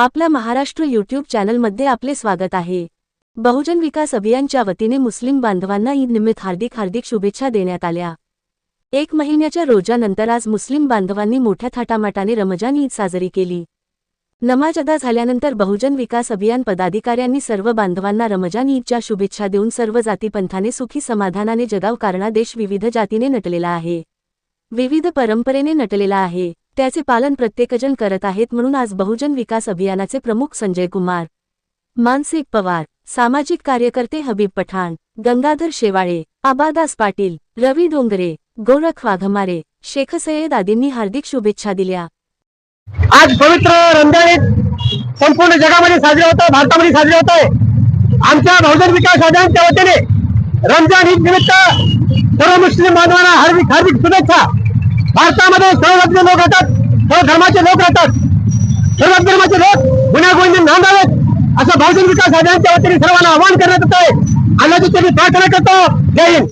आपल्या महाराष्ट्र यूट्यूब चॅनलमध्ये आपले स्वागत आहे. बहुजन विकास अभियानच्या वतीने मुस्लिम बांधवांना ईद निमित्त हार्दिक हार्दिक शुभेच्छा देण्यात आल्या. एक महिन्याच्या रोजानंतर आज मुस्लिम बांधवांनी मोठ्या थाटामाटाने रमजान ईद साजरी केली. नमाज अदा झाल्यानंतर बहुजन विकास अभियान पदाधिकाऱ्यांनी सर्व बांधवांना रमजान ईदच्या शुभेच्छा देऊन सर्व जातीपंथाने सुखी समाधानाने जगाव कारणा देश विविध जातीने नटलेला आहे. विविध परंपरेने नटलेला आहे. त्याचे पालन प्रत्येकजण करत आहेत म्हणून आज बहुजन विकास अभियानाचे प्रमुख संजय कुमार मानसिक पवार सामाजिक कार्यकर्ते हबीब पठाण गंगाधर शेवाळे आबादास पाटील रवी डोंगरे गोरख वाघमारे शेख सय्यद आदींनी हार्दिक शुभेच्छा दिल्या. आज पवित्र रमजान संपूर्ण जगामध्ये साजरे होत आहे भारतामध्ये साजरे होत आहे. आमच्या बहुजन विकास अभियानच्या वतीने रमजान ईद निमित्त सर्व मुस्लिम बांधवांना हार्दिक हार्दिक शुभेच्छा. भारतामध्ये सर्व लोक राहतात सर्व धर्माचे लोक राहतात सर्व धर्माचे लोक गुन्ह्यागोविंदी नांदावेत. असं बहुजन विकास आघाडीच्या वतीने सर्वांना आवाहन करण्यात येत आहे अल्लाची त्यांनी प्रार्थना करतो. जय हिंद.